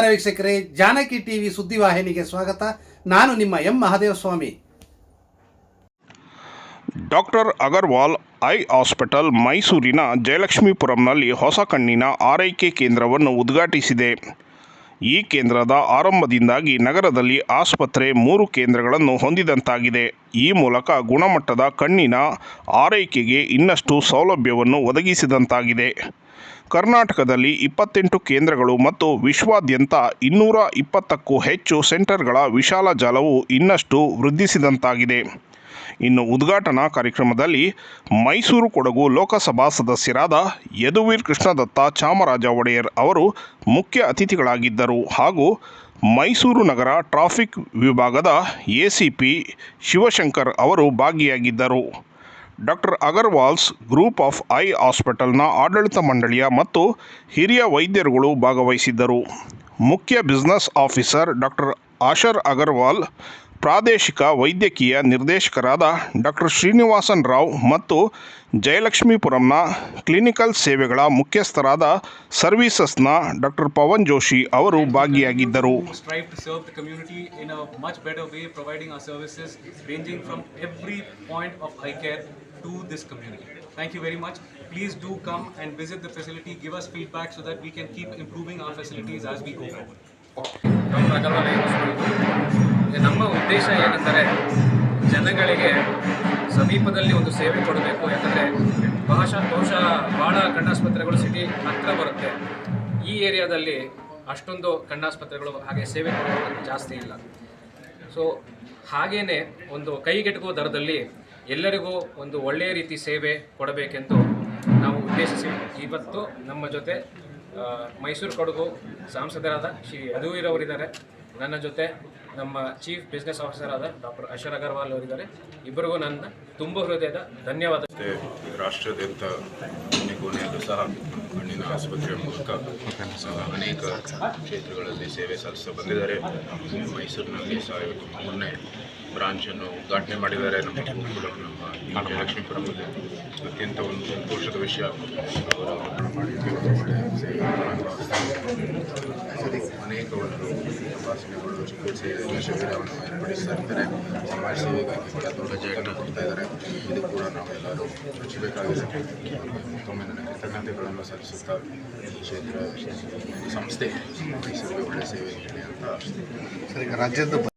ವೀಕ್ಷಕರೇ, ಜಾನಕಿ ಟಿವಿ ಸುದ್ದಿವಾಹಿನಿಗೆ ಸ್ವಾಗತ. ನಾನು ನಿಮ್ಮ M Mahadeva Swamy doctor Agarwal eye hospital ಮೈಸೂರಿನ ಜಯಲಕ್ಷ್ಮೀಪುರಂನಲ್ಲಿ ಹೊಸ ಕಣ್ಣಿನ ಆರೈಕೆ ಕೇಂದ್ರವನ್ನು ಉದ್ಘಾಟಿಸಿದೆ. ಈ ಕೇಂದ್ರದ ಆರಂಭದಿಂದಾಗಿ ನಗರದಲ್ಲಿ ಆಸ್ಪತ್ರೆ ಮೂರು ಕೇಂದ್ರಗಳನ್ನು ಹೊಂದಿದಂತಾಗಿದೆ. ಈ ಮೂಲಕ ಗುಣಮಟ್ಟದ ಕಣ್ಣಿನ ಆರೈಕೆಗೆ ಇನ್ನಷ್ಟು ಸೌಲಭ್ಯವನ್ನು ಒದಗಿಸಿದಂತಾಗಿದೆ. ಕರ್ನಾಟಕದಲ್ಲಿ ಇಪ್ಪತ್ತೆಂಟು ಕೇಂದ್ರಗಳು ಮತ್ತು ವಿಶ್ವಾದ್ಯಂತ ಇನ್ನೂರ ಇಪ್ಪತ್ತಕ್ಕೂ ಹೆಚ್ಚು ಸೆಂಟರ್ಗಳ ವಿಶಾಲ ಜಾಲವು ಇನ್ನಷ್ಟು ವೃದ್ಧಿಸಿದಂತಾಗಿದೆ. ಇನ್ನು ಉದ್ಘಾಟನಾ ಕಾರ್ಯಕ್ರಮದಲ್ಲಿ ಮೈಸೂರು ಕೊಡಗು ಲೋಕಸಭಾ ಸದಸ್ಯರಾದ ಯದುವೀರ್ ಕೃಷ್ಣದತ್ತ ಚಾಮರಾಜ ಒಡೆಯರ್ ಅವರು ಮುಖ್ಯ ಅತಿಥಿಗಳಾಗಿದ್ದರು ಹಾಗೂ ಮೈಸೂರು ನಗರ ಟ್ರಾಫಿಕ್ ವಿಭಾಗದ ಎಸಿಪಿ ಶಿವಶಂಕರ್ ಅವರು ಭಾಗಿಯಾಗಿದ್ದರು. Doctor Agarwal's group of eye ಹಾಸ್ಪಿಟಲ್ನ ಆಡಳಿತ ಮಂಡಳಿಯ ಮತ್ತು ಹಿರಿಯ ವೈದ್ಯರುಗಳು ಭಾಗವಹಿಸಿದ್ದರು. ಮುಖ್ಯ business officer doctor Ashar Agarwal, ಪ್ರಾದೇಶಿಕ ವೈದ್ಯಕೀಯ ನಿರ್ದೇಶಕರಾದ ಡಾಕ್ಟರ್ ಶ್ರೀನಿವಾಸನ್ ರಾವ್ ಮತ್ತು ಜಯಲಕ್ಷ್ಮೀಪುರಂನ ಕ್ಲಿನಿಕಲ್ ಸೇವೆಗಳ ಮುಖ್ಯಸ್ಥರಾದ ಸರ್ವೀಸಸ್ನ ಡಾಕ್ಟರ್ ಪವನ್ ಜೋಶಿ ಅವರು ಭಾಗಿಯಾಗಿದ್ದರು. To this community. Thank you very much. Please do come and visit the facility, give us feedback so that we can keep improving our facilities as we go forward. ನಮ್ಮ ಉದ್ದೇಶ ಏನೆಂದರೆ ಜನಗಳಿಗೆ ಸಮೀಪದಲ್ಲಿ ಒಂದು ಸೇವೆ ಕೊಡಬೇಕು ಯಾಕಂದರೆ ಬಹುಶಃ ಬಹುಶಃ ಭಾಳ ಕಣ್ಣಾಸ್ಪತ್ರೆಗಳು ಸಿಟಿ ಹತ್ತಿರ ಬರುತ್ತೆ ಈ ಏರಿಯಾದಲ್ಲಿ ಅಷ್ಟೊಂದು ಕಣ್ಣಾಸ್ಪತ್ರೆಗಳು ಹಾಗೆ ಸೇವೆ ಕೊಡೋದು ಜಾಸ್ತಿ ಇಲ್ಲ ಸೊ ಹಾಗೇನೆ ಒಂದು ಕೈಗೆಟುಕುವ ದರದಲ್ಲಿ ಎಲ್ಲರಿಗೂ ಒಂದು ಒಳ್ಳೆಯ ರೀತಿ ಸೇವೆ ಕೊಡಬೇಕೆಂದು ನಾವು ಉದ್ದೇಶಿಸಿ ಇವತ್ತು ನಮ್ಮ ಜೊತೆ ಮೈಸೂರು ಕೊಡಗು ಸಂಸದರಾದ ಶ್ರೀ ಯದುವೀರವರಿದ್ದಾರೆ ನನ್ನ ಜೊತೆ ನಮ್ಮ ಚೀಫ್ ಬಿಸ್ನೆಸ್ ಆಫೀಸರ್ ಆದ ಡಾಕ್ಟರ್ ಅಶರ್ ಅಗರ್ವಾಲ್ ಅವರಿದ್ದಾರೆ. ಇಬ್ಬರಿಗೂ ನನ್ನ ತುಂಬ ಹೃದಯದ ಧನ್ಯವಾದ. ರಾಷ್ಟ್ರದಂತ ಸಹ ಕಣ್ಣಿನ ಆಸ್ಪತ್ರೆಯ ಮೂಲಕ ಅನೇಕ ಕ್ಷೇತ್ರಗಳಲ್ಲಿ ಸೇವೆ ಸಲ್ಲಿಸ್ತಾ ಬಂದಿದ್ದಾರೆ. ಮೈಸೂರಿನಲ್ಲಿ ಸಹ ಇವತ್ತು ಮೂರನೇ ಬ್ರಾಂಚನ್ನು ಉದ್ಘಾಟನೆ ಮಾಡಿದ್ದಾರೆ. ನಮ್ಮ ಗೋಕುಲಂ ನಮ್ಮ ಅತ್ಯಂತ ಒಂದು ಸಂತೋಷದ ವಿಷಯ. ಅವರು ಮಾಡಿ ಒಳ್ಳೆಯ ಸೇವೆಗಳನ್ನು ಅನೇಕ ಒಂದು ಕೂಡ ಕೊಡ್ತಾ ಇದ್ದಾರೆ ಇದು ಕೂಡ ನಾವೆಲ್ಲರೂ ಸಲ್ಲಿಸುತ್ತಾ ಈ ಸಂಸ್ಥೆ. ಮೈಸೂರಿಗೆ ಒಳ್ಳೆಯ ಸೇವೆ ಅಂತ ರಾಜ್ಯದ